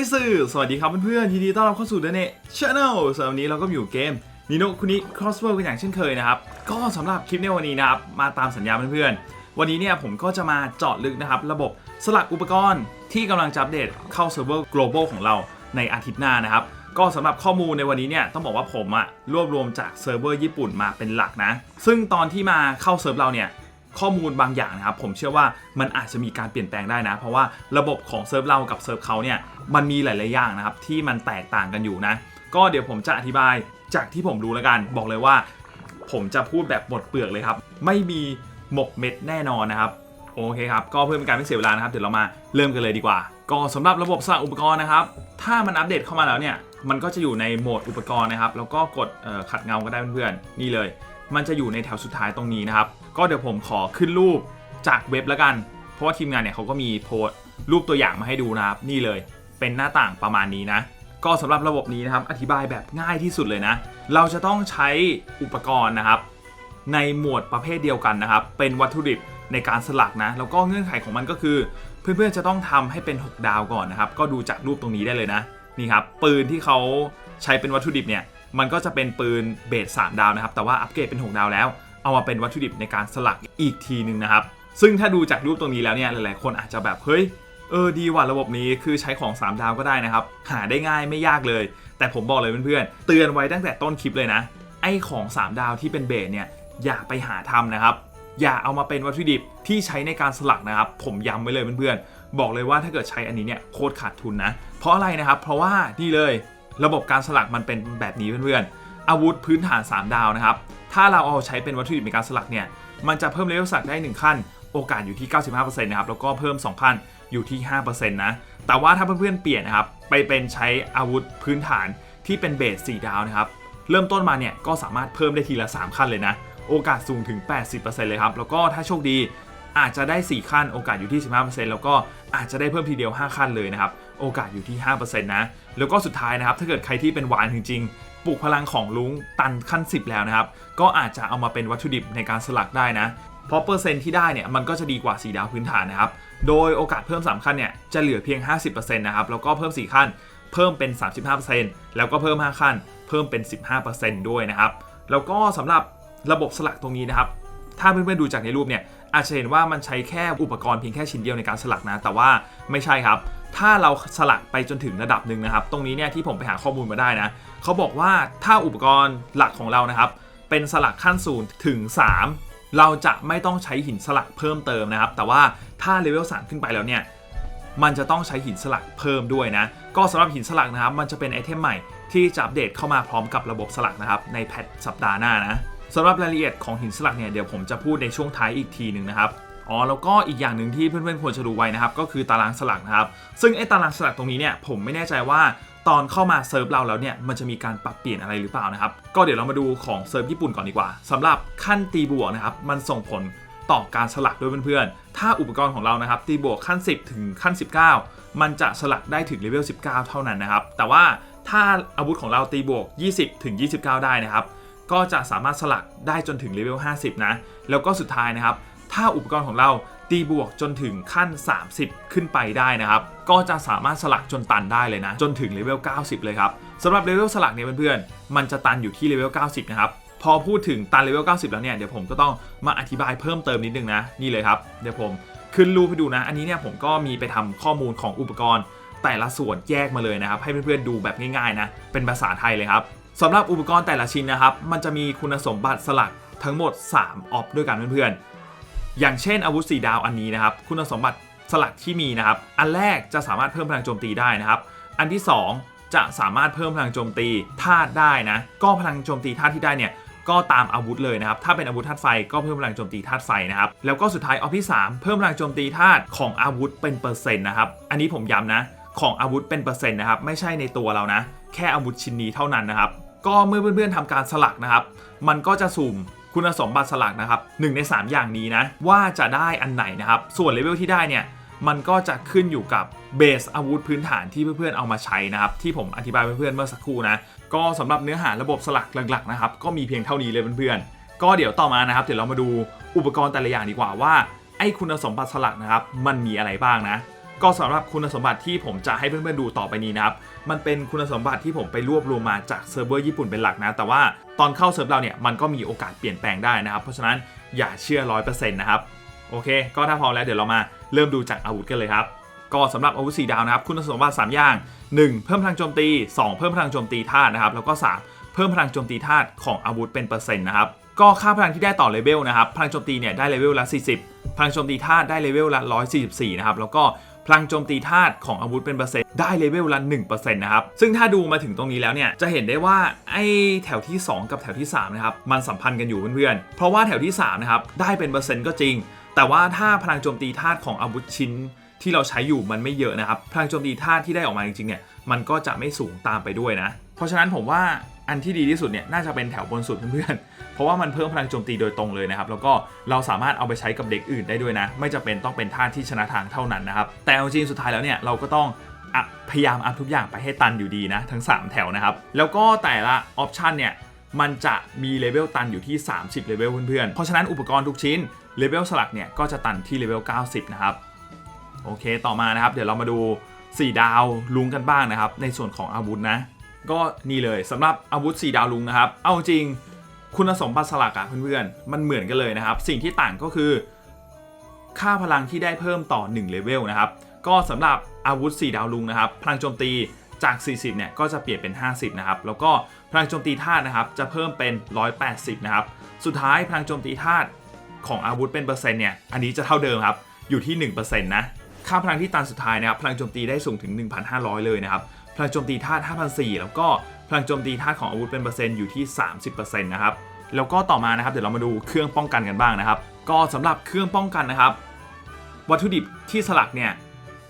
โอ้ยสื่อ สวัสดีครับเพื่อนๆยินดีต้อนรับเข้าสู่เดนเน่ชาแนลสำหรับวันนี้เราก็อยู่เกมนิโนคุนิครอสเวิร์กันอย่างเช่นเคยนะครับ ก็สำหรับคลิปในวันนี้นะครับ มาตามสัญญาเพื่อนๆ วันนี้เนี่ยผมก็จะมาเจาะลึกนะครับ ระบบสลักอุปกรณ์ที่กำลังจะอัปเดตเข้าเซิร์ฟเวอร์ global ของเราในอาทิตย์หน้านะครับ ก็สำหรับข้อมูลในวันนี้เนี่ยต้องบอกว่าผมอะรวบรวมจากเซิร์ฟเวอร์ญี่ปุ่นมาเป็นหลักนะ ซึ่งตอนที่มาเข้าเซิร์ฟเราเนี่ย ข้อมูลบางอย่างนะครับ ผมเชื่อว่ามันอาจจะมีการเปลี่ยนแปลงได้นะ เพราะว่าระบบของเซิร์ฟเรากับเซิร์ฟเขาเนี่ยมันมีหลาย ๆ อย่างนะครับที่มันแตกต่างกันอยู่นะ ก็เดี๋ยวผมจะอธิบายจากที่ผมรู้แล้วกัน บอกเลยว่า ผมจะพูดแบบหมดเปลือกเลยครับ ไม่มีหมกเม็ดแน่นอนนะครับโอเคครับ ก็เพื่อเป็นการไม่เสียเวลานะครับ เดี๋ยวเรามาเริ่มกันเลยดีกว่า ก็สำหรับระบบสร้างอุปกรณ์นะครับ ถ้ามันอัปเดตเข้ามาแล้วเนี่ย มันก็จะอยู่ในโหมดอุปกรณ์นะครับ แล้วก็กดขัดเงาก็ได้เพื่อนๆ นี่เลย มันจะอยู่ในแถวสุดท้ายตรงนี้นะครับ ก็เดี๋ยวผมขอขึ้นรูปจากเว็บแล้วกัน เพราะว่าทีมงานเนี่ยเขาก็มีโพสต์รูปตัวอย่างมาให้ดูนะครับ นี่เลยเป็นหน้าต่างประมาณนี้นะ ก็สำหรับระบบนี้นะครับ อธิบายแบบง่ายที่สุดเลยนะ เราจะต้องใช้อุปกรณ์นะครับ ในหมวดประเภทเดียวกันนะครับ เป็นวัตถุดิบในการสลักนะ แล้วก็เงื่อนไขของมันก็คือ เพื่อนๆจะต้องทำให้เป็น 6 ดาวก่อนนะครับ ก็ดูจากรูปตรงนี้ได้เลยนะ นี่ครับ ปืนที่เขาใช้เป็นวัตถุดิบเนี่ย มันก็จะเป็นปืนเบส3ดาวนะครับ แต่ว่าอัปเกรดเป็น 6 ดาวแล้ว เอามาเป็นวัตถุดิบในการสลักอีกทีหนึ่งนะครับ ซึ่งถ้าดูจากรูปตรงนี้แล้วเนี่ยหลายๆ คนอาจจะแบบเฮ้ยเออดีว่ะระบบนี้คือใช้ของ 3 ดาวก็ได้นะครับ หาได้ง่ายไม่ยากเลย แต่ผมบอกเลยเพื่อนๆเตือนไว้ตั้งแต่ต้นคลิปเลยนะ ไอ้ของ 3 ดาวที่เป็นเบสเนี่ยอย่าไปหาทำนะครับ อย่าเอามาเป็นวัตถุดิบที่ใช้ในการสลักนะครับ ผมย้ำไว้เลยเพื่อนๆบอกเลยว่าถ้าเกิดใช้อันนี้เนี่ยโคตรขาดทุนนะ เพราะอะไรนะครับ เพราะว่านี่เลย ระบบการสลักมันเป็นแบบนี้เพื่อนๆอาวุธพื้นฐาน 3 ดาวนะครับ ถ้าเราเอาใช้เป็นวัตถุดิบในการสลักเนี่ย มันจะเพิ่มเลเวลสลักได้ 1 ขั้น โอกาสอยู่ที่ 95%นะครับ แล้วก็เพิ่ม 2 ขั้นอยู่ที่ 5%นะ แต่ว่าถ้าเพื่อนๆเปลี่ยนนะครับ ไปเป็นใช้อาวุธพื้นฐานที่เป็นเบส4ดาวนะครับ เริ่มต้นมาเนี่ยก็สามารถเพิ่มได้ทีละ 3 ขั้นเลยนะ โอกาสสูงถึง 80%เลยครับ แล้วก็ถ้าโชคดีอาจจะได้ 4 ขั้น โอกาสอยู่ที่ 15%แล้วก็อาจจะได้เพิ่มทีเดียว 5 ขั้นเลยนะครับ โอกาสอยู่ที่ 5%นะ แล้วก็สุดท้ายนะครับ ถ้าเกิดใครที่เป็นหวานจริง ปลูกพลังของลุงตันขั้น 10 แล้วนะครับ ก็อาจจะเอามาเป็นวัตถุดิบในการสลักได้นะ เพราะเปอร์เซ็นต์ที่ได้เนี่ยมันก็จะดีกว่า 4 ดาวพื้นฐานนะครับ โดยโอกาสเพิ่ม 3 ขั้นเนี่ยจะเหลือเพียง 50%นะครับ แล้วก็เพิ่ม 4 ขั้น เพิ่มเป็น 35%แล้วก็เพิ่ม 5 ขั้น เพิ่มเป็น 15%ด้วยนะครับ แล้วก็สำหรับระบบสลักตรงนี้นะครับ ถ้าเพื่อนๆดูจากในรูปเนี่ยอาจจะเห็นว่ามันใช้แค่อุปกรณ์เพียงแค่ชิ้นเดียวในการสลักนะ แต่ว่าไม่ใช่ครับ ถ้าเราสลักไปจนถึงระดับหนึ่งนะครับ ตรงนี้เนี่ยที่ผมไปหาข้อมูลมาได้นะเขาบอกว่าถ้าอุปกรณ์หลักของเรานะครับ เป็นสลักขั้นศูนย์ถึง 3 เราจะไม่ต้องใช้หินสลักเพิ่มเติมนะครับ แต่ว่าถ้าเลเวล3ขึ้นไปแล้วเนี่ยมันจะต้องใช้หินสลักเพิ่มด้วยนะ ก็สำหรับหินสลักนะครับ มันจะเป็นไอเทมใหม่ที่จะอัปเดตเข้ามาพร้อมกับระบบสลักนะครับ ในแพทสัปดาห์หน้านะ สำหรับรายละเอียดของหินสลักเนี่ยเดี๋ยวผมจะพูดในช่วงท้ายอีกทีหนึ่งนะครับอ๋อแล้วก็อีกอย่างหนึ่งที่เพื่อนๆควรจะรู้ไว้นะครับก็คือตารางสลักนะครับซึ่งไอ้ตารางสลักตรงนี้เนี่ยผมไม่แน่ใจว่าตอนเข้ามาเซิร์ฟเราแล้วเนี่ยมันจะมีการปรับเปลี่ยนอะไรหรือเปล่านะครับก็เดี๋ยวเรามาดูของเซิร์ฟญี่ปุ่นก่อนดีกว่าสำหรับขั้นตีบวกนะครับมันส่งผลต่อการสลักด้วยเพื่อนๆ ถ้าอุปกรณ์ของเรานะครับตีบวกขั้น 10 ถึงขั้น 19 มันจะสลักได้ถึงเลเวล19 เท่านั้นนะครับแต่ว่าถ้าอาวุธของเราตีบวก 20 ถึง 29 ได้นะครับ ก็จะสามารถสลักได้จนถึงเลเวล 50 นะ แล้วก็สุดท้ายนะครับ ถ้าอุปกรณ์ของเราตีบวกจนถึงขั้น 30 ขึ้นไปได้นะครับ ก็จะสามารถสลักจนตันได้เลยนะ จนถึงเลเวล 90 เลยครับสำหรับเลเวลสลักเนี่ยเพื่อนๆ มันจะตันอยู่ที่เลเวล 90 นะครับ พอพูดถึงตันเลเวล 90 แล้วเนี่ย เดี๋ยวผมก็ต้องมาอธิบายเพิ่มเติมนิดนึงนะ นี่เลยครับ เดี๋ยวผมขึ้นรูปให้ดูนะ อันนี้เนี่ยผมก็มีไปทำข้อมูลของอุปกรณ์ แต่ละส่วนแยกมาเลยนะครับ ให้เพื่อนๆดูแบบง่ายๆนะ เป็นภาษาไทยเลยครับ สำหรับอุปกรณ์แต่ละชิ้นนะครับ มันจะมีคุณสมบัติสลักทั้งหมด 3 ออฟด้วยกันเพื่อนๆ อย่างเช่นอาวุธสีดาวอันนี้นะครับ คุณสมบัติสลักที่มีนะครับ อันแรกจะสามารถเพิ่มพลังโจมตีได้นะครับ อันที่ 2 จะสามารถเพิ่มพลังโจมตีธาตุได้นะ ก็พลังโจมตีธาตุที่ได้เนี่ยก็ตามอาวุธเลยนะครับ ถ้าเป็นอาวุธธาตุไฟก็เพิ่มพลังโจมตีธาตุไฟนะครับ แล้วก็สุดท้ายออฟที่ 3 เพิ่มพลังโจมตีธาตุของอาวุธเป็นเปอร์เซ็นต์นะครับ อันนี้ผมย้ำนะ ของอาวุธเป็นเปอร์เซ็นต์นะครับ ไม่ใช่ในตัวเรานะ แค่อาวุธชิ้นนี้เท่านั้นนะครับ ก็เมื่อเพื่อนๆทำการสลักนะครับ มันก็จะสุ่มคุณสมบัติสลักนะครับหนึ่งใน 3 อย่างนี้นะว่าจะได้อันไหนนะครับ ส่วนเลเวลที่ได้เนี่ยมันก็จะขึ้นอยู่กับเบสอาวุธพื้นฐานที่เพื่อนๆเอามาใช้นะครับที่ผมอธิบายเพื่อนๆเมื่อสักครู่นะก็สำหรับเนื้อหาระบบสลักหลักๆนะครับก็มีเพียงเท่านี้เลยเพื่อนๆ ก็เดี๋ยวต่อมานะครับเดี๋ยวเรามาดูอุปกรณ์แต่ละอย่างดีกว่าว่าไอ้คุณสมบัติสลักนะครับมันมีอะไรบ้างนะ ก็สำหรับคุณสมบัติที่ผมจะให้เพื่อนๆดูต่อไปนี้นะครับ มันเป็นคุณสมบัติที่ผมไปรวบรวมมาจากเซิร์ฟเวอร์ญี่ปุ่นเป็นหลักนะ แต่ว่าตอนเข้าเซิร์ฟเราเนี่ยมันก็มีโอกาสเปลี่ยนแปลงได้นะครับ เพราะฉะนั้นอย่าเชื่อร้อยเปอร์เซ็นต์นะครับ โอเค ก็ถ้าพร้อมแล้วเดี๋ยวเรามาเริ่มดูจากอาวุธกันเลยครับ ก็สำหรับอาวุธสีดาวนะครับ คุณสมบัติ 3 อย่าง 1. เพิ่มพลังโจมตี 2. เพิ่มพลังโจมตีธาตุนะครับ แล้วก็ 3. เพิ่มพลังโจมตีธาตุของอาวุธเป็นเปอร์เซ็นต์นะครับ ก็ค่าพลังที่ได้ต่อเลเวลนะครับ พลังโจมตีเนี่ยได้เลเวลละ 40 พลังโจมตีธาตุได้เลเวลละ 144 นะครับ แล้วก็ ลังโจมตีธาตุของอาวุธเป็นเปอร์เซ็นต์ได้เลเวลละ1%นะครับ ซึ่งถ้าดูมาถึงตรงนี้แล้วเนี่ย จะเห็นได้ว่าไอ้แถวที่ 2 กับแถวที่3นะครับ มันสัมพันธ์กันอยู่เพื่อนๆ เพราะว่าแถวที่3นะครับ ได้เป็นเปอร์เซ็นต์ก็จริง แต่ว่าถ้าพลังโจมตีธาตุของอาวุธชิ้นที่เราใช้อยู่มันไม่เยอะนะครับ พลังโจมตีธาตุที่ได้ออกมาจริงๆเนี่ย มันก็จะไม่สูงตามไปด้วยนะ เพราะฉะนั้นผมว่า อันที่ดีที่สุดเนี่ยน่าจะเป็นแถวบนสุดเพื่อนๆ เพราะว่ามันเพิ่มพลังโจมตีโดยตรงเลยนะครับ แล้วก็เราสามารถเอาไปใช้กับเด็กอื่นได้ด้วยนะ ไม่จะเป็นต้องเป็นธาที่ชนะทางเท่านั้นนะครับ แต่เอาจริงสุดท้ายแล้วเนี่ยเราก็ต้องอัพพยายามอัพทุกอย่างไปให้ตันอยู่ดีนะ ทั้ง 3 แถวนะครับ แล้วก็แต่ละออปชันเนี่ยมันจะมีเลเวลตันอยู่ที่ 30 เลเวลเพื่อนๆ เพราะฉะนั้นอุปกรณ์ทุกชิ้นเลเวลสลักเนี่ยก็จะตันที่เลเวล 90 นะครับ โอเค ต่อมานะครับ เดี๋ยวเรามาดู 4 ดาวลุงกันบ้างนะครับ ในส่วนของอาวุธนะ ก็นี่เลยสำหรับอาวุธ4ดาวลุงนะครับ เอาจริงคุณสมบัติสลักอะเพื่อนๆ มันเหมือนกันเลยนะครับ สิ่งที่ต่างก็คือ ค่าพลังที่ได้เพิ่มต่อ1เลเวลนะครับ ก็สำหรับอาวุธ 4 ดาวลุงนะครับ พลังโจมตีจาก 40 เนี่ย ก็จะเปลี่ยนเป็น 50 นะครับ แล้วก็พลังโจมตีธาตุนะครับ จะเพิ่มเป็น 180 นะครับ สุดท้ายพลังโจมตีธาตุของอาวุธเป็นเปอร์เซ็นต์เนี่ย อันนี้จะเท่าเดิมครับ อยู่ที่ 1%นะ ค่าพลังที่ตันสุดท้ายนะครับ พลังโจมตีได้สูงถึง 1,500 เลยนะครับ พลังโจมตีธาตุ5,400 แล้วก็พลังโจมตีธาตุของอาวุธเป็นเปอร์เซ็นต์อยู่ที่ 30%นะครับ แล้วก็ต่อมานะครับเดี๋ยวเรามาดูเครื่องป้องกันกันบ้างนะครับ ก็สำหรับเครื่องป้องกันนะครับ วัตถุดิบที่สลักเนี่ย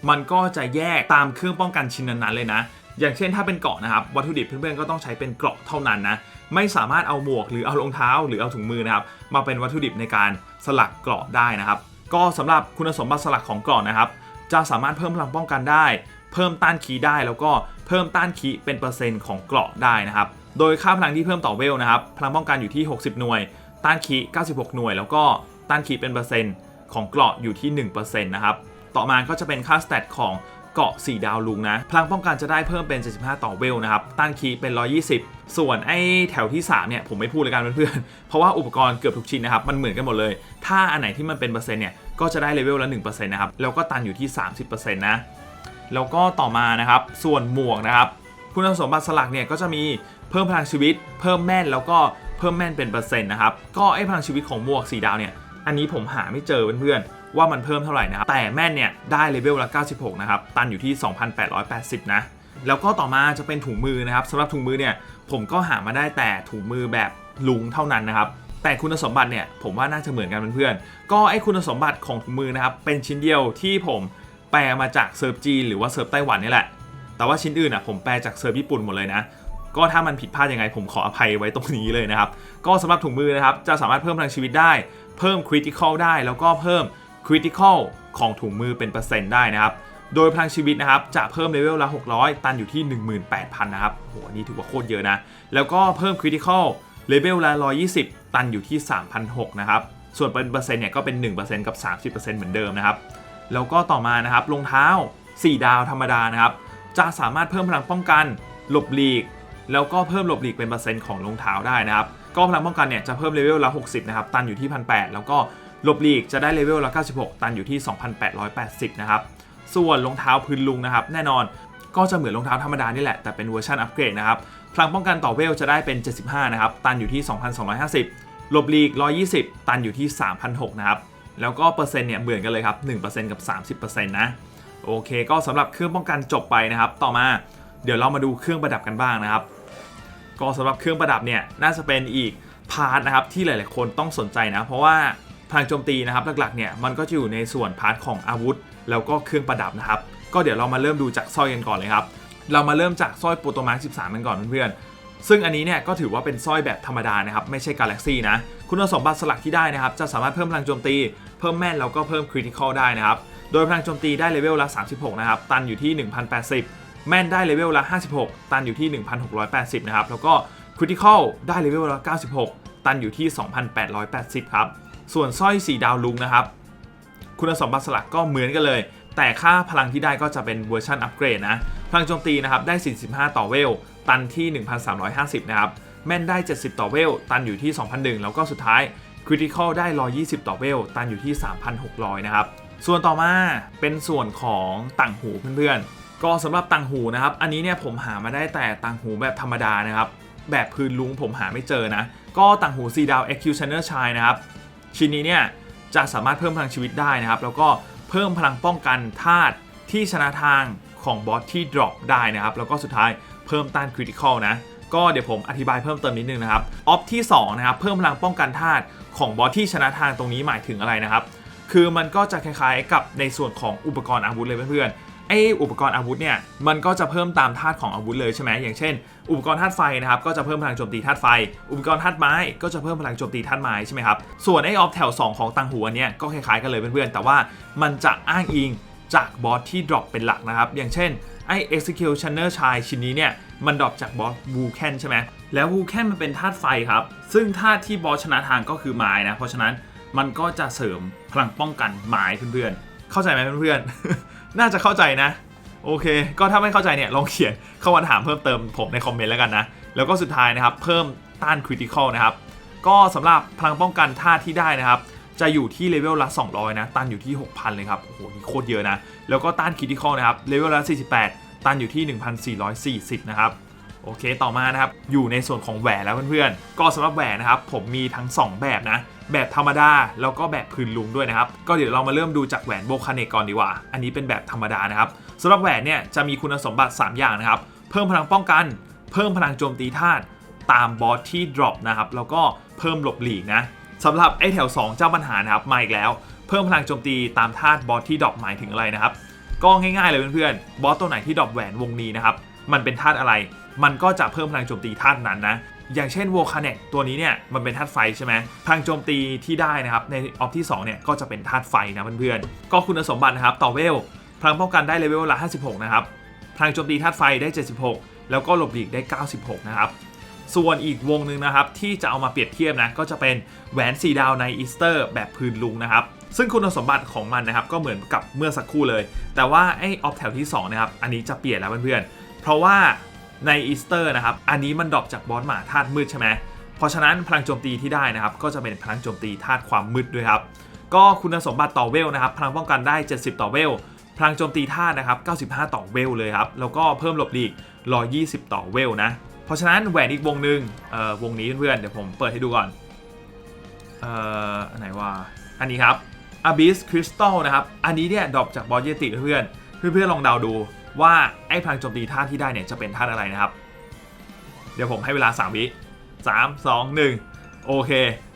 มันก็จะแยกตามเครื่องป้องกันชิ้นนั้นๆเลยนะ อย่างเช่นถ้าเป็นเกราะนะครับ วัตถุดิบเพื่อนๆก็ต้องใช้เป็นเกราะเท่านั้นนะ ไม่สามารถเอาหมวกหรือเอารองเท้า หรือเอาถุงมือนะครับ มาเป็นวัตถุดิบในการสลักเกราะได้นะครับ ก็สำหรับคุณสมบัติสลักของเกราะนะครับ จะสามารถเพิ่มพลังป้องกันได้ เพิ่มต้านคีได้แล้วก็เพิ่มต้านคีเป็นเปอร์เซ็นต์ของเกราะได้นะครับ โดยค่าพลังที่เพิ่มต่อเวลนะครับ พลังป้องกันอยู่ที่ 60 หน่วย ต้านคี96 หน่วย แล้วก็ต้านคีเป็นเปอร์เซ็นต์ของเกราะอยู่ที่ 1%นะครับ ต่อมาก็จะเป็นค่าสเตตของเกาะ 4 ดาวลุงนะ พลังป้องกันจะได้เพิ่มเป็น 75 ต่อเวลนะครับ ต้านคีเป็น 120 ส่วนไอ้แถวที่ 3 เนี่ยผมไม่พูดเลยกันเพื่อนๆ เพราะว่าอุปกรณ์เกือบทุกชิ้นนะครับ มันเหมือนกันหมดเลย ถ้าอันไหนที่มันเป็นเปอร์เซ็นต์เนี่ย ก็จะได้เลเวลละ 1%นะครับ แล้วก็ตันอยู่ที่ 30%นะ แล้วก็ต่อมานะครับ ส่วนหมวกนะครับ คุณสมบัติสลักเนี่ยก็จะมีเพิ่มพลังชีวิต เพิ่มแม่นแล้วก็เพิ่มแม่นเป็นเปอร์เซ็นต์นะครับ ก็ไอ้พลังชีวิตของหมวก4ดาวเนี่ยอันนี้ผมหาไม่เจอเพื่อนๆว่ามันเพิ่มเท่าไหร่นะครับ แต่แม่นเนี่ยได้เลเวลละ 96 นะครับ ตันอยู่ที่ 2,880 นะ แล้วก็ต่อมาจะเป็นถุงมือนะครับสำหรับถุงมือเนี่ยผมก็หามาได้แต่ถุงมือแบบลุงเท่านั้นนะครับแต่คุณสมบัติเนี่ยผมว่าน่าจะเหมือนกันเพื่อนๆก็ไอ้คุณสมบัติของถุงมือนะครับเป็นชิ้นเดียวที่ผม แปลมาจากเซิร์ฟจีนหรือว่าเซิร์ฟไต้หวันนี่แหละ แต่ว่าชิ้นอื่นอะผมแปลจากเซิร์ฟญี่ปุ่นหมดเลยนะ ก็ถ้ามันผิดพลาดยังไงผมขออภัยไว้ตรงนี้เลยนะครับ ก็สำหรับถุงมือนะครับจะสามารถเพิ่มพลังชีวิตได้ เพิ่มคริติคอลได้ แล้วก็เพิ่มคริติคอลของถุงมือเป็นเปอร์เซ็นต์ได้นะครับ โดยพลังชีวิตนะครับจะเพิ่มเลเวลละ 600 ตันอยู่ที่ 18,000 นะครับโหอันนี้ถือว่าโคตรเยอะนะ แล้วก็เพิ่มคริติคอลเลเวลละ 120 ตันอยู่ที่ 3,600 นะครับ ส่วนเป็นเปอร์เซ็นต์เนี่ยก็เป็น 1%กับ 30%เหมือนเดิมนะครับ แล้วก็ต่อมานะครับรองเท้า 4 ดาวธรรมดานะครับ จะสามารถเพิ่มพลังป้องกัน หลบหลีก แล้วก็เพิ่มหลบหลีกเป็นเปอร์เซ็นต์ของรองเท้าได้นะครับ ก็พลังป้องกันเนี่ยจะเพิ่มเลเวลละ60นะครับ ตันอยู่ที่1,800แล้วก็หลบหลีกจะได้เลเวลละ96 ตันอยู่ที่ 2,880 นะครับ ส่วนรองเท้าพื้นลุงนะครับ แน่นอนก็จะเหมือนรองเท้าธรรมดานี่แหละ แต่เป็นเวอร์ชันอัปเกรดนะครับ พลังป้องกันต่อเวลจะได้เป็น 75 นะครับ ตันอยู่ที่ 2,250 หลบหลีก 120 ตันอยู่ที่3,600นะครับ แล้วก็เปอร์เซ็นต์เนี่ยเหมือนกันเลยครับ 1%กับ 30%นะ โอเค ก็สำหรับเครื่องป้องกันจบไปนะครับ ต่อมาเดี๋ยวเรามาดูเครื่องประดับกันบ้างนะครับ ก็สำหรับเครื่องประดับเนี่ยน่าจะเป็นอีกพาร์ทนะครับที่หลาย ๆ คนต้องสนใจนะ เพราะว่าพลังโจมตีนะครับหลัก ๆ เนี่ยมันก็จะอยู่ในส่วนพาร์ทของอาวุธ แล้วก็เครื่องประดับนะครับ ก็เดี๋ยวเรามาเริ่มดูจากสร้อยกันก่อนเลยครับ เรามาเริ่มจากสร้อยโปรโตมาร์13 กันก่อนเพื่อนๆซึ่งอันนี้เนี่ยก็ถือว่าเป็นสร้อยแบบธรรมดานะครับไม่ใช่กาแล็กซี่นะ คุณสมบัติสลักที่ได้นะครับ จะสามารถเพิ่มพลังโจมตี เพิ่มแม่นแล้วก็เพิ่มคริติคอลได้นะครับ โดยพลังโจมตีได้เลเวลละ 36 นะครับ ตันอยู่ที่ 1080 แม่นได้เลเวลละ 56 ตันอยู่ที่ 1680 นะครับ แล้วก็คริติคอลได้เลเวลละ 96 ตันอยู่ที่ 2880 ครับ ส่วนสร้อยสีดาวลุงนะครับ คุณสมบัติสลักก็เหมือนกันเลย แต่ค่าพลังที่ได้ก็จะเป็นเวอร์ชันอัปเกรดนะ พลังโจมตีนะครับได้ 45 ต่อเวล ตันที่ 1350 นะครับ แม่นได้ 70 ต่อเวล ตันอยู่ที่ 2001 แล้วก็สุดท้ายคริติคอลได้ 120 ต่อเวล ตันอยู่ที่ 3,600 นะครับ ส่วนต่อมาเป็นส่วนของต่างหูเพื่อนๆ ก็สำหรับต่างหูนะครับ อันนี้เนี่ยผมหามาได้แต่ต่างหูแบบธรรมดานะครับ แบบพื้นลุงผมหาไม่เจอนะ ก็ต่างหูสีดาว Executioner s h i นะครับ ชิ้นนี้เนี่ยจะสามารถเพิ่มพลังชีวิตได้นะครับ แล้วก็เพิ่มพลังป้องกันธาตุที่ชนะทางของบอสที่ drop ได้นะครับ แล้วก็สุดท้ายเพิ่มต้านคริติคอลนะ ก็เดี๋ยวผมอธิบายเพิ่มเติมนิดนึงนะครับออฟที่2นะครับเพิ่มพลังป้องกันธาตุของบอสที่ชนะทางตรงนี้หมายถึงอะไรนะครับ คือมันก็จะคล้ายๆกับในส่วนของอุปกรณ์อาวุธเลยเพื่อนๆไออุปกรณ์อาวุธเนี่ยมันก็จะเพิ่มตามธาตุของอาวุธเลยใช่ไหมอย่างเช่น อุปกรณ์ธาตุไฟนะครับก็จะเพิ่มพลังโจมตีธาตุไฟ อุปกรณ์ธาตุไม้ก็จะเพิ่มพลังโจมตีธาตุไม้ใช่ไหมครับส่วนไอออฟแถว 2 ของตังหูอันเนี้ยก็คล้ายๆกันเลยเพื่อนๆแต่ว่ามันจะอ้างอิงจากบอสที่ดรอปเป็นหลักนะครับอย่างเช่นไอ executioner ชายชิ้นนี้เนี่ย มันดรอปจากบอสวูแคนใช่ไหมแล้ววูแคนมันเป็นธาตุไฟครับ ซึ่งธาตุที่บอสชนะทางก็คือไม้นะ เพราะฉะนั้นมันก็จะเสริมพลังป้องกันไม้เพื่อนๆ เข้าใจไหมเพื่อนๆ น่าจะเข้าใจนะ โอเค ก็ถ้าไม่เข้าใจเนี่ยลองเขียนเข้ามาถามเพิ่มเติมผมในคอมเมนต์แล้วกันนะ แล้วก็สุดท้ายนะครับเพิ่มต้านคริติคอลนะครับ ก็สำหรับพลังป้องกันท่าที่ได้นะครับ จะอยู่ที่เลเวลละ 200 นะตันอยู่ที่ 6,000 เลยครับ โอ้โห นี่โคตรเยอะนะ แล้วก็ต้านคริติคอลนะครับ เลเวลละ 48 ตันอยู่ที่ 1,440 นะครับโอเค ต่อมานะครับ อยู่ในส่วนของแหวนแล้วเพื่อนๆ ก็สำหรับแหวนนะครับ ผมมีทั้ง 2 แบบนะ แบบธรรมดา แล้วก็แบบพื้นลุงด้วยนะครับ ก็เดี๋ยวเรามาเริ่มดูจากแหวนโบคาเนกก่อนดีกว่า อันนี้เป็นแบบธรรมดานะครับสำหรับแหวนเนี่ยจะมีคุณสมบัติ 3 อย่างนะครับ เพิ่มพลังป้องกัน เพิ่มพลังโจมตีธาตุ ตามบอสที่ drop นะครับ แล้วก็เพิ่มหลบหลีกนะสำหรับไอแถว 2 เจ้าปัญหานะครับ มาอีกแล้ว เพิ่มพลังโจมตีตามธาตุบอสที่ drop หมายถึงอะไรนะครับ ก็ง่ายๆเลยเพื่อนๆ บอสตัวไหนที่ดรอปแหวนวงนี้นะครับ มันเป็นธาตุอะไร มันก็จะเพิ่มพลังโจมตีธาตุนั้นนะ อย่างเช่นโวคาเนกตัวนี้เนี่ยมันเป็นธาตุไฟใช่ไหมพลังโจมตีที่ได้นะครับในออฟที่2เนี่ยก็จะเป็นธาตุไฟนะเพื่อนๆ ก็คุณสมบัตินะครับต่อเวล พลังป้องกันได้เลเวลละ 56 นะครับ พลังโจมตีธาตุไฟได้ 76 แล้วก็หลบหลีกได้ 96 นะครับ ส่วนอีกวงหนึ่งนะครับที่จะเอามาเปรียบเทียบนะก็จะเป็นแหวนสีดาวในอีสเตอร์แบบพื้นลุงนะครับซึ่งคุณสมบัติของมันนะครับก็เหมือนกับเมื่อสักครู่เลย แต่ว่าไอออฟแถวที่2นะครับอันนี้จะเปลี่ยนแล้วเพื่อนๆเพราะว่าในอีสเตอร์นะครับอันนี้มันดรอปจากบอสหมาธาตุมืดใช่ไหมเพราะฉะนั้นพลังโจมตีที่ได้นะครับก็จะเป็นพลังโจมตีธาตุความมืดด้วยครับก็คุณสมบัติต่อเวลนะครับพลังป้องกันได้ 70 ต่อเวลพลังโจมตีธาตุนะครับ 95 ต่อเวลเลยครับ แล้วก็เพิ่มหลบหลีก 120 ต่อเวลนะเพ ราะฉะนั้นแหวนอีกวงหนึ่งเอ่อวงนี้เพื่อนๆเดี๋ยวผมเปิดให้ดูก่อนเอ่ออันไหนว่าอันนี้ครับ Abyss Crystal นะครับ อันนี้เนี่ยดรอปจากบอสเยติเพื่อนเพื่อนๆลองเดาดูว่าไอ้พลังโจมตีธาตุที่ได้เนี่ยจะเป็นธาตุอะไรนะครับ เดี๋ยวผมให้เวลา 3 วิ3 2 1 โอเค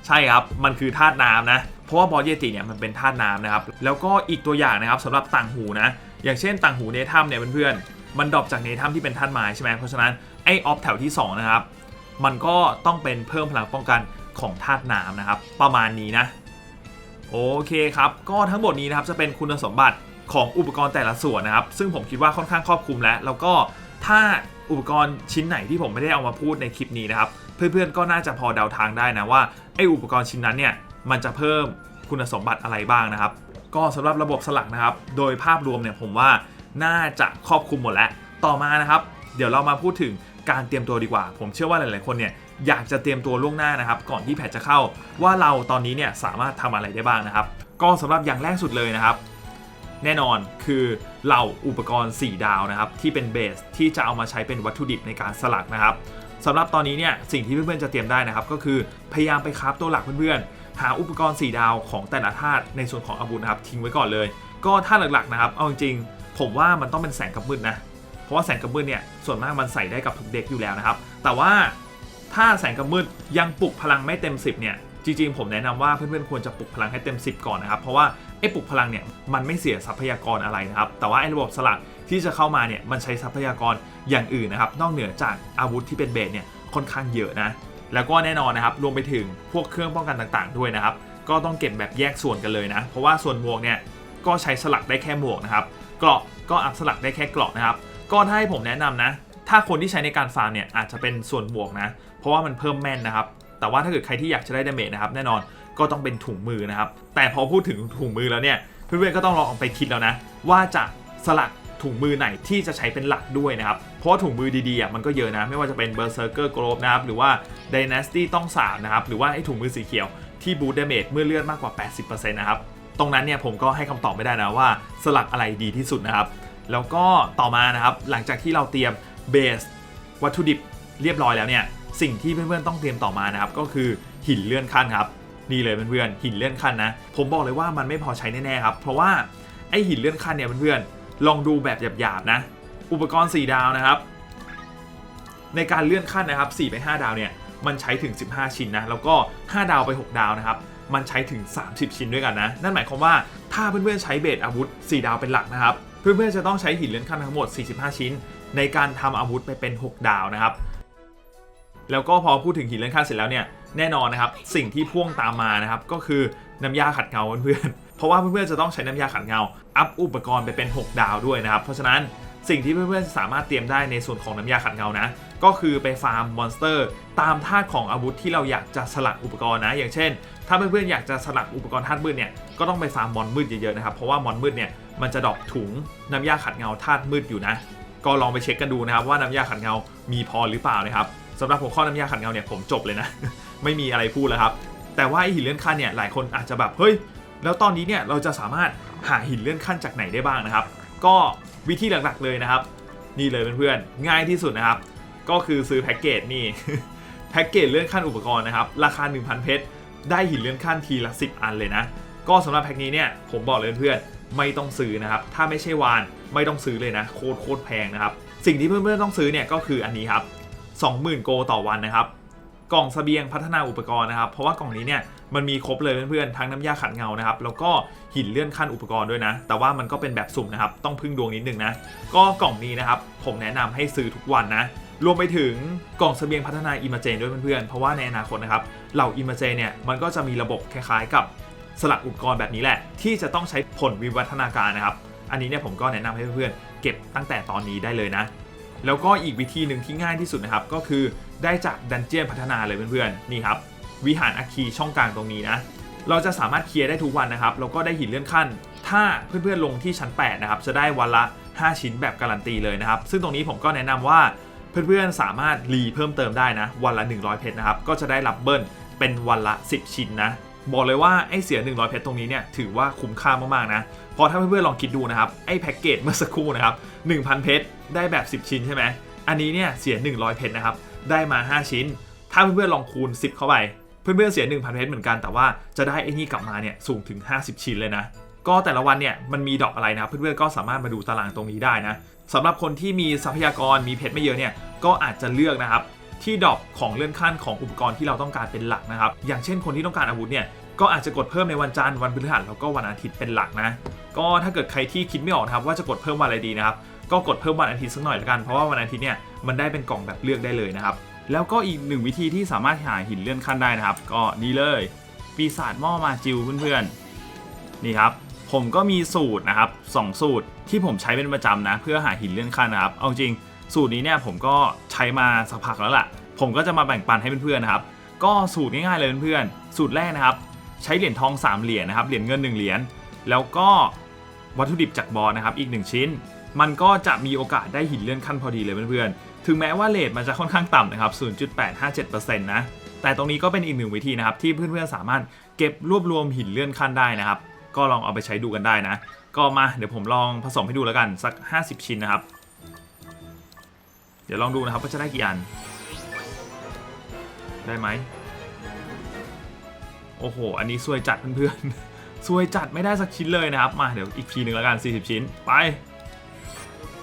ใช่ครับ มันคือธาตุน้ำนะ เพราะว่าบอสเยติเนี่ยมันเป็นธาตุน้ำนะครับ แล้วก็อีกตัวอย่างนะครับสำหรับต่างหูนะ อย่างเช่นต่างหูเนทัมเนี่ยเพื่อนๆมันดรอปจากเนทัมที่เป็นธาตุไม้ใช่ไหมเพราะฉะนั้น ไอออฟแถวที่ 2 นะครับ มันก็ต้องเป็นเพิ่มพลังป้องกันของธาตุน้ำนะครับ ประมาณนี้นะ โอเคครับ ก็ทั้งหมดนี้นะครับจะเป็นคุณสมบัติของอุปกรณ์แต่ละส่วนนะครับ ซึ่งผมคิดว่าค่อนข้างครอบคลุมแล้ว แล้วก็ถ้าอุปกรณ์ชิ้นไหนที่ผมไม่ได้เอามาพูดในคลิปนี้นะครับ เพื่อนๆก็น่าจะพอเดาทางได้นะว่าไออุปกรณ์ชิ้นนั้นเนี่ยมันจะเพิ่มคุณสมบัติอะไรบ้างนะครับ ก็สำหรับระบบสลักนะครับ โดยภาพรวมเนี่ยผมว่าน่าจะครอบคลุมหมดแล้ว ต่อมานะครับ เดี๋ยวเรามาพูดถึง การเตรียมตัวดีกว่า ผมเชื่อว่าหลาย ๆ คนเนี่ยอยากจะเตรียมตัวล่วงหน้านะครับ ก่อนที่แพทจะเข้า ว่าเราตอนนี้เนี่ยสามารถทำอะไรได้บ้างนะครับ ก็สำหรับอย่างแรกสุดเลยนะครับ แน่นอนคือเหล่าอุปกรณ์ 4 ดาวนะครับ ที่เป็นเบสที่จะเอามาใช้เป็นวัตถุดิบในการสลักนะครับสำหรับตอนนี้เนี่ยสิ่งที่เพื่อนๆจะเตรียมได้นะครับ ก็คือพยายามไปคราฟตัวหลักเพื่อนๆหาอุปกรณ์ 4 ดาวของแต่ละธาตุในส่วนของอาวุธนะครับทิ้งไว้ก่อนเลย ก็ธาตุหลักๆนะครับเอาจริงๆผมว่ามันต้องเป็นแสงกับมืดนะ เพราะว่าแสงกับมืดเนี่ยส่วนมากมันใส่ได้กับทุกเด็กอยู่แล้วนะครับ แต่ว่าถ้าแสงกับมืดยังปลุกพลังไม่เต็ม 10เนี่ยจริงๆผมแนะนำว่าเพื่อนๆควรจะปลุกพลังให้เต็ม 10 ก่อนนะครับ เพราะว่าไอ้ปลุกพลังเนี่ยมันไม่เสียทรัพยากรอะไรนะครับ แต่ว่าไอ้ระบบสลักที่จะเข้ามาเนี่ยมันใช้ทรัพยากรอย่างอื่นนะครับ นอกเหนือจากอาวุธที่เป็นเบสเนี่ยค่อนข้างเยอะนะ แล้วก็แน่นอนนะครับรวมไปถึงพวกเครื่องป้องกันต่างๆ ด้วยนะครับ ก็ต้องเก็บแบบแยกส่วนกันเลยนะ เพราะว่าส่วนหมวกเนี่ยก็ใช้สลักได้แค่หมวกนะครับ เกราะก็อัพสลักได้แค่เกราะนะครับ ก็ถ้าให้ผมแนะนำนะ ถ้าคนที่ใช้ในการฟาร์มเนี่ยอาจจะเป็นส่วนบวกนะ เพราะว่ามันเพิ่มแม่นนะครับ แต่ว่าถ้าเกิดใครที่อยากจะได้ดาเมจนะครับแน่นอนก็ต้องเป็นถุงมือนะครับ แต่พอพูดถึงถุงมือแล้วเนี่ยเพื่อนๆก็ต้องลองไปคิดแล้วนะ ว่าจะสลักถุงมือไหนที่จะใช้เป็นหลักด้วยนะครับ เพราะถุงมือดีๆอะมันก็เยอะนะ ไม่ว่าจะเป็น Berserker Globe นะครับ หรือว่า Dynasty ต้องสามนะครับ หรือว่าไอ้ถุงมือสีเขียวที่บูทดเมจเมื่อเลือดมากกว่า 80%นะครับ ตรงนั้นเนี่ยผมก็ให้คำตอบไม่ได้นะว่าสลักอะไรดีที่สุดนะครับ แล้วก็ต่อมานะครับหลังจากที่เราเตรียมเบสวัตถุดิบเรียบร้อยแล้วเนี่ยสิ่งที่เพื่อนๆต้องเตรียมต่อมานะครับก็คือหินเลื่อนขั้นครับนี่เลยเพื่อนๆหินเลื่อนขั้นนะผมบอกเลยว่ามันไม่พอใช้แน่ๆครับเพราะว่าไอหินเลื่อนขั้นเนี่ยเพื่อนๆลองดูแบบหยาบๆนะอุปกรณ์ 4 ดาวนะครับ ในการเลื่อนขั้นนะครับ4ไป 5 ดาวเนี่ยมันใช้ถึง 15 ชิ้นนะแล้วก็ 5 ดาวไป 6 ดาวนะครับมันใช้ถึง 30 ชิ้นด้วยกันนะ นั่นหมายความว่าถ้าเพื่อนๆใช้เบสอาวุธ 4 ดาวเป็นหลักนะครับ เพื่อนๆจะต้องใช้หินเลื่อนขั้นทั้งหมด 45 ชิ้น ในการทำอาวุธไปเป็น 6 ดาวนะครับ แล้วก็พอพูดถึงหินเลื่อนขั้นเสร็จแล้วเนี่ยแน่นอนนะครับสิ่งที่พ่วงตามมานะครับก็คือน้ำยาขัดเงาเพื่อนๆเพราะว่าเพื่อนๆจะต้องใช้น้ำยาขัดเงา อัพอุปกรณ์ไปเป็น 6 ดาวด้วยนะครับ เพราะฉะนั้นสิ่งที่เพื่อนๆสามารถเตรียมได้ในส่วนของน้ำยาขัดเงานะ ก็คือไปฟาร์มมอนสเตอร์ ตามธาตุของอาวุธที่เราอยากจะสลักอุปกรณ์นะ อย่างเช่น ถ้าเพื่อนๆอยากจะสลักอุปกรณ์ธาตุมืดเนี่ยก็ต้องไปฟาร์มมอนมืดเยอะๆนะครับเพราะว่ามอนมืดเนี่ย มันจะดรอปถุงน้ำยาขัดเงาธาตุมืดอยู่นะ ก็ลองไปเช็คกันดูนะครับว่าน้ำยาขัดเงา มีพอหรือเปล่านะครับสำหรับหัวข้อน้ำยาขัดเงาเนี่ยผมจบเลยนะ ไม่มีอะไรพูดแล้วครับ แต่ว่าไอหินเลื่อนขั้นเนี่ยหลายคนอาจจะแบบเฮ้ยแล้วตอนนี้เนี่ยเราจะสามารถหาหินเลื่อนขั้นจากไหนได้บ้างนะครับ ก็วิธีหลักๆเลยนะครับ นี่เลยเพื่อนๆง่ายที่สุดนะครับ ก็คือซื้อแพ็กเกจนี่แพ็กเกจเลื่อนขั้นอุปกรณ์นะครับราคา 1,000 เพชรได้หินเลื่อนขั้นทีละ 10 อันเลยนะ ก็สำหรับแพ็กนี้เนี่ยผมบอกเลยเพื่อน ไม่ต้องซื้อนะครับ ถ้าไม่ใช่วานไม่ต้องซื้อเลยนะโคตรโคตรแพงนะครับ สิ่งที่เพื่อนๆต้องซื้อเนี่ยก็คืออันนี้ครับ20,000 โกต่อวันนะครับ กล่องเสบียงพัฒนาอุปกรณ์นะครับ เพราะว่ากล่องนี้เนี่ยมันมีครบเลยเพื่อนๆ ทั้งน้ำยาขัดเงานะครับ แล้วก็หินเลื่อนขั้นอุปกรณ์ด้วยนะ แต่ว่ามันก็เป็นแบบสุ่มนะครับ ต้องพึ่งดวงนิดนึงนะ ก็กล่องนี้นะครับ ผมแนะนำให้ซื้อทุกวันนะ รวมไปถึงกล่องเสบียงพัฒนาอิมเมจนด้วยเพื่อนๆ เพราะว่าในอนาคตนะครับ เหล่าอิมเจนเนี่ย มันก็จะมีระบบคล้ายๆกับ สลักอุปกรณ์แบบนี้แหละ ที่จะต้องใช้ผลวิวัฒนาการนะครับ อันนี้เนี่ยผมก็แนะนำให้เพื่อนๆเก็บตั้งแต่ตอนนี้ได้เลยนะ แล้วก็อีกวิธีหนึ่งที่ง่ายที่สุดนะครับ ก็คือได้จากดันเจียนพัฒนาเลยเพื่อนๆนี่ครับวิหารอาคีช่องกลางตรงนี้นะเราจะสามารถเคลียร์ได้ทุกวันนะครับแล้วก็ได้หินเลื่อนขั้น ถ้าเพื่อนๆลงที่ชั้น 8 นะครับ จะได้วันละ 5 ชิ้นแบบการันตีเลยนะครับ ซึ่งตรงนี้ผมก็แนะนำว่าเพื่อนๆสามารถรีเพิ่มเติมได้นะ วันละ 100 เพชรนะครับ ก็จะได้รับเบิ้ลเป็นวันละ 10 ชิ้นนะ บอกเลยว่าไอ้เสีย 100 เพชรตรงนี้เนี่ยถือว่าคุ้มค่ามากๆนะเพราะถ้าเพื่อนๆลองคิดดูนะครับไอ้แพ็กเกจเมื่อสักครู่นะครับ1,000 เพชรได้แบบ 10 ชิ้นใช่ไหมอันนี้เนี่ยเสีย 100 เพชรนะครับได้มา 5 ชิ้น ถ้าเพื่อนๆลองคูณ 10 เข้าไปเพื่อนๆเสีย 1,000 เพชรเหมือนกันแต่ว่าจะได้ไอ้นี่กลับมาเนี่ยสูงถึง 50 ชิ้นเลยนะก็แต่ละวันเนี่ยมันมีดอกอะไรนะเพื่อนๆก็สามารถมาดูตารางตรงนี้ได้นะสำหรับคนที่มีทรัพยากรมีเพชรไม่เยอะเนี่ยก็อาจจะเลือกนะครับ ที่ดรอกของเลื่อนขั้นของอุปกรณ์ที่เราต้องการเป็นหลักนะครับ อย่างเช่นคนที่ต้องการอาวุธเนี่ยก็อาจจะกดเพิ่มในวันจันทร์วันพฤหัสแล้วก็วันอาทิตย์เป็นหลักนะ ก็ถ้าเกิดใครที่คิดไม่ออกนะครับว่าจะกดเพิ่มวันอะไรดีนะครับก็กดเพิ่มวันอาทิตย์สักหน่อยละกันเพราะว่าวันอาทิตย์เนี่ยมันได้เป็นกล่องแบบเลือกได้เลยนะครับแล้วก็อีกหนึ่งวิธีที่สามารถหาหินเลื่อนขั้นได้นะครับ ก็นี่เลยปีศาจหม้อมาจิวเพื่อนๆนี่ครับผมก็มีสูตรนะครับสองสูตรที่ผมใช้เป็นประจำนะ เพื่อหาหินเลื่อนขั้นนะครับ เอาจริง สูตรนี้เนี่ยผมก็ใช้มาสักพักแล้วล่ะ ผมก็จะมาแบ่งปันให้เพื่อนๆนะครับ ก็สูตรง่ายๆเลยเพื่อนๆ สูตรแรกนะครับ ใช้เหรียญทอง 3 เหรียญนะครับ เหรียญเงิน 1 เหรียญ แล้วก็วัตถุดิบจากบอสนะครับอีก 1 ชิ้น มันก็จะมีโอกาสได้หินเลื่อนขั้นพอดีเลยเพื่อนๆ ถึงแม้ว่าเลทมันจะค่อนข้างต่ำนะครับ 0.857%นะ แต่ตรงนี้ก็เป็นอีกหนึ่งวิธีนะครับที่เพื่อนๆ สามารถเก็บรวบรวมหินเลื่อนขั้นได้นะครับ ก็ลองเอาไปใช้ดูกันได้นะ ก็มาเดี๋ยวผมลองผสมให้ดูแล้วกันสัก 50 ชิ้นนะครับ เดี๋ยวลองดูนะครับว่าจะได้กี่อัน ได้ไหม โอ้โห อันนี้ซวยจัดเพื่อนๆซวยจัดไม่ได้สักชิ้นเลยนะครับ มาเดี๋ยวอีกทีหนึ่งแล้วกัน 40 ชิ้น ไป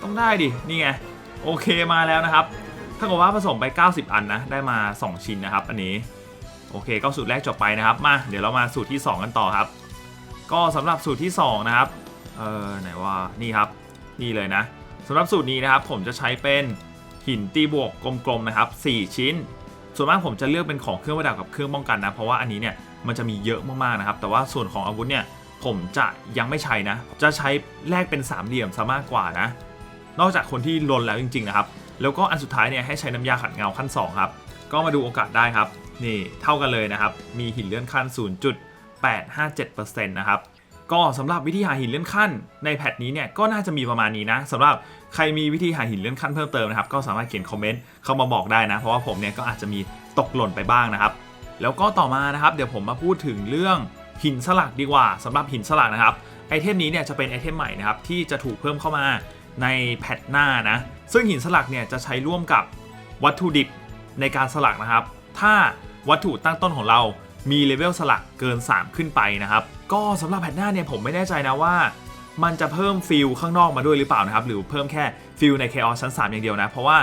ต้องได้ดิ นี่ไง โอเคมาแล้วนะครับ ถ้ากับว่าผสมไป 90 อันนะ ได้มา 2 ชิ้นนะครับ อันนี้ โอเค ก็สูตรแรกจบไปนะครับ มา เดี๋ยวเรามาสูตรที่ 2 กันต่อครับ ก็สำหรับสูตรที่ 2 นะครับ เออไหนว่า นี่ครับ นี่เลยนะสำหรับสูตรนี้นะครับ ผมจะใช้เป็น หินตีบวกกลมๆนะครับ4ชิ้น ส่วนมากผมจะเลือกเป็นของเครื่องประดับกับเครื่องป้องกันนะเพราะว่าอันนี้เนี่ยมันจะมีเยอะมากๆนะครับ แต่ว่าส่วนของอาวุธเนี่ยผมจะยังไม่ใช้นะ จะใช้แลกเป็นสามเหลี่ยมซะมากกว่านะ นอกจากคนที่ลนแล้วจริงๆนะครับ แล้วก็อันสุดท้ายเนี่ยให้ใช้น้ำยาขัดเงาขั้น 2 ครับ ก็มาดูโอกาสได้ครับ นี่เท่ากันเลยนะครับ มีหินเลื่อนขั้น 0.857%นะครับ ก็สำหรับวิธีหาหินเลื่อนขั้นในแพทนี้เนี่ยก็น่าจะมีประมาณนี้นะสำหรับใครมีวิธีหาหินเลื่อนขั้นเพิ่มเติมนะครับก็สามารถเขียนคอมเมนต์เข้ามาบอกได้นะ เพราะว่าผมเนี่ยก็อาจจะมีตกหล่นไปบ้างนะครับแล้วก็ต่อมานะครับเดี๋ยวผมมาพูดถึงเรื่องหินสลักดีกว่าสำหรับหินสลักนะครับไอเทมนี้เนี่ยจะเป็นไอเทมใหม่นะครับที่จะถูกเพิ่มเข้ามาในแพทหน้านะซึ่งหินสลักเนี่ยจะใช้ร่วมกับวัตถุดิบในการสลักนะครับ ถ้าวัตถุตั้งต้นของเรา มีเลเวลสลักเกิน 3 ขึ้นไปนะครับ ก็สำหรับแพทหน้าเนี่ยผมไม่แน่ใจนะว่า มันจะเพิ่มฟิลข้างนอกมาด้วยหรือเปล่านะครับ หรือเพิ่มแค่ฟิลใน Chaos ชั้น 3 อย่างเดียวนะ เพราะว่า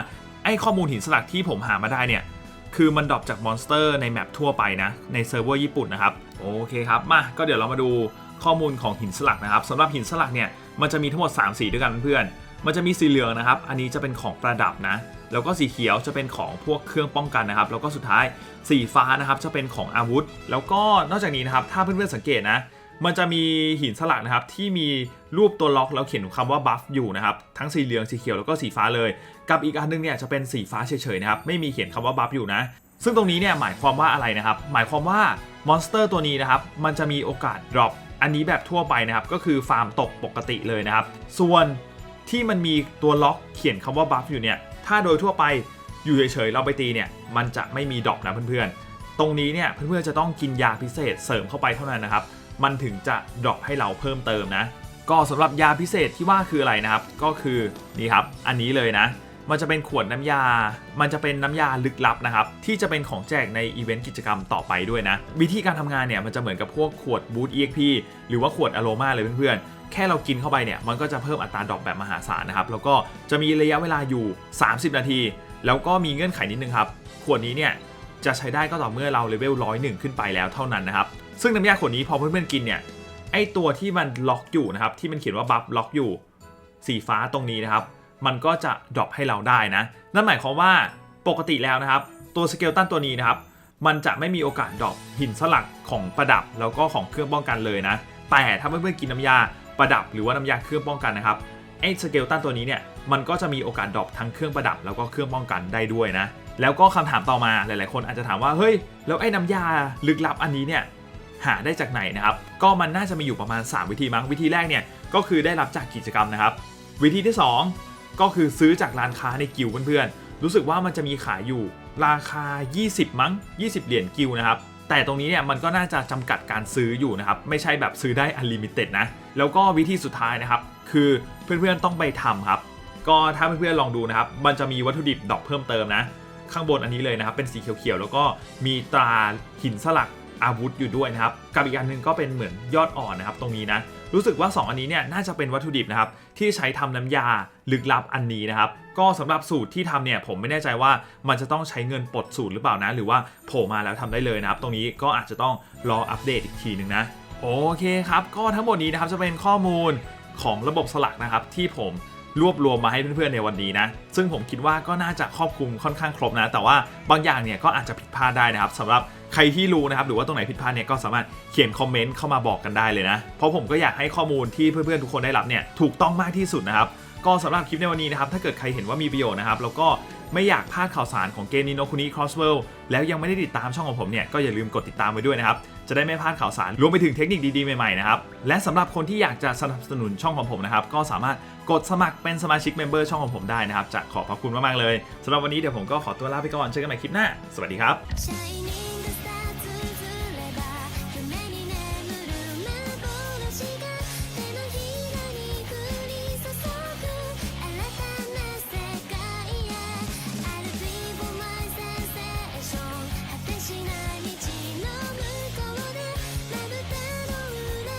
ไอ้ข้อมูลหินสลักที่ผมหามาได้เนี่ย คือมันดรอปจากมอนสเตอร์ในแมปทั่วไปนะ ในเซิร์ฟเวอร์ญี่ปุ่นนะครับ โอเคครับ มา ก็เดี๋ยวเรามาดูข้อมูลของหินสลักนะครับสำหรับหินสลักเนี่ย มันจะมีทั้งหมด 3 สีด้วยกันเพื่อน มันจะมีสีเหลืองนะครับ อันนี้จะเป็นของประดับนะ แล้วก็สีเขียวจะเป็นของพวกเครื่องป้องกันนะครับ แล้วก็สุดท้ายสีฟ้านะครับจะเป็นของอาวุธ แล้วก็นอกจากนี้นะครับ ถ้าเพื่อนๆสังเกตนะมันจะมีหินสลักนะครับที่มีรูปตัวล็อกแล้วเขียนคำว่าบัฟอยู่นะครับทั้งสีเหลืองสีเขียวแล้วก็สีฟ้าเลย กับอีกอันนึงเนี่ยจะเป็นสีฟ้าเฉยๆนะครับไม่มีเขียนคำว่าบัฟอยู่นะ ซึ่งตรงนี้เนี่ยหมายความว่าอะไรนะครับ หมายความว่ามอนสเตอร์ตัวนี้นะครับมันจะมีโอกาสดรอปอันนี้แบบทั่วไปนะครับก็คือฟาร์มตกปกติเลยนะครับ ส่วน ที่มันมีตัวล็อกเขียนคำว่าบัฟอยู่เนี่ย ถ้าโดยทั่วไปอยู่เฉยๆเราไปตีเนี่ย มันจะไม่มีดรอปนะเพื่อนๆ ตรงนี้เนี่ยเพื่อนๆจะต้องกินยาพิเศษเสริมเข้าไปเท่านั้นนะครับ มันถึงจะดรอปให้เราเพิ่มเติมนะ ก็สำหรับยาพิเศษที่ว่าคืออะไรนะครับ ก็คือนี่ครับ อันนี้เลยนะ มันจะเป็นขวดน้ำยา มันจะเป็นน้ำยาลึกลับนะครับ ที่จะเป็นของแจกในอีเวนต์กิจกรรมต่อไปด้วยนะ วิธีการทำงานเนี่ยมันจะเหมือนกับพวกขวดบูท EXP หรือว่าขวดอโรมาเลยเพื่อนๆ แค่เรากินเข้าไปเนี่ยมันก็จะเพิ่มอัตราดรอปแบบมหาศาลนะครับแล้วก็จะมีระยะเวลาอยู่ 30 นาที แล้วก็มีเงื่อนไขนิดนึงครับขวดนี้เนี่ยจะใช้ได้ก็ต่อเมื่อเราเลเวลร้อยหนึ่งขึ้นไปแล้วเท่านั้นนะครับซึ่งน้ำยาขวดนี้พอเพื่อนๆกินเนี่ยไอตัวที่มันล็อกอยู่นะครับที่มันเขียนว่าบัฟล็อกอยู่สีฟ้าตรงนี้นะครับมันก็จะดรอปให้เราได้นะนั่นหมายความว่าปกติแล้วนะครับตัวสเกลตันตัวนี้นะครับมันจะไม่มีโอกาสดรอปหินสลักของประดับแล้วก็ของเครื่องป้องกันเลยนะแต่ถ้าเพื่อนๆกินน้ำยา ประดับหรือว่าน้ำยาเครื่องป้องกันนะครับไอ้สเกลตันตัวนี้เนี่ยมันก็จะมีโอกาสดรอปทั้งเครื่องประดับแล้วก็เครื่องป้องกันได้ด้วยนะแล้วก็คำถามต่อมาหลาย ๆ คนอาจจะถามว่าเฮ้ยแล้วไอ้น้ำยาลึกลับอันนี้เนี่ยหาได้จากไหนนะครับ ก็มันน่าจะมีอยู่ประมาณ 3 วิธีมั้งวิธีแรกเนี่ยก็คือได้รับจากกิจกรรมนะครับ วิธีที่ 2 ก็คือซื้อจากร้านค้าในกิลด์เพื่อน ๆ รู้สึกว่ามันจะมีขายอยู่ราคา 20 มั้ง 20 เหรียญกิลด์นะครับ แต่ตรงนี้เนี่ยมันก็น่าจะจำกัดการซื้ออยู่นะครับ ไม่ใช่แบบซื้อได้อันลิมิเต็ดนะ แล้วก็วิธีสุดท้ายนะครับ คือเพื่อนๆต้องไปทำครับ ก็ถ้าเพื่อนๆลองดูนะครับ มันจะมีวัตถุดิบดอกเพิ่มเติมนะ ข้างบนอันนี้เลยนะครับ เป็นสีเขียวๆแล้วก็มีตราหินสลักอาวุธอยู่ด้วยนะครับ กับอีกอันหนึงก็เป็นเหมือนยอดอ่อนนะครับ ตรงนี้นะ รู้สึกว่า 2 อันนี้เนี่ยน่าจะเป็นวัตถุดิบนะครับที่ใช้ทำน้ำยาลึกลับอันนี้นะครับก็สำหรับสูตรที่ทำเนี่ยผมไม่แน่ใจว่ามันจะต้องใช้เงินปลดสูตรหรือเปล่านะ หรือว่าโผล่มาแล้วทำได้เลยนะครับ ตรงนี้ก็อาจจะต้องรออัปเดตอีกทีหนึ่งนะโอเคครับ ก็ทั้งหมดนี้นะครับจะเป็นข้อมูลของระบบสลักนะครับที่ผม รวบรวมมาให้เพื่อนๆในวันนี้นะ ซึ่งผมคิดว่าก็น่าจะครอบคลุมค่อนข้างครบนะ แต่ว่าบางอย่างเนี่ยก็อาจจะผิดพลาดได้นะครับสำหรับใครที่รู้นะครับหรือว่าตรงไหนผิดพลาดเนี่ยก็สามารถเขียนคอมเมนต์เข้ามาบอกกันได้เลยนะ เพราะผมก็อยากให้ข้อมูลที่เพื่อนๆทุกคนได้รับเนี่ยถูกต้องมากที่สุดนะครับก็สำหรับคลิปในวันนี้นะครับถ้าเกิดใครเห็นว่ามีประโยชน์นะครับแล้วก็ ไม่อยากพลาดข่าวสารของเกมนิโนคุนิ Crossworld แล้วยังไม่ได้ติดตามช่องของผมเนี่ยก็อย่าลืมกดติดตามไว้ด้วยนะครับ จะได้ไม่พลาดข่าวสารรวมไปถึงเทคนิคดีๆ ใหม่ๆ นะครับ และสำหรับคนที่อยากจะสนับสนุนช่องของผมนะครับ ก็สามารถกดสมัครเป็นสมาชิกเมมเบอร์ช่องของผมได้นะครับ จะขอบพระคุณมากๆเลยสำหรับวันนี้เดี๋ยวผมก็ขอตัวลาไปก่อนเจอกันใหม่คลิปหน้า สวัสดีครับ Shiny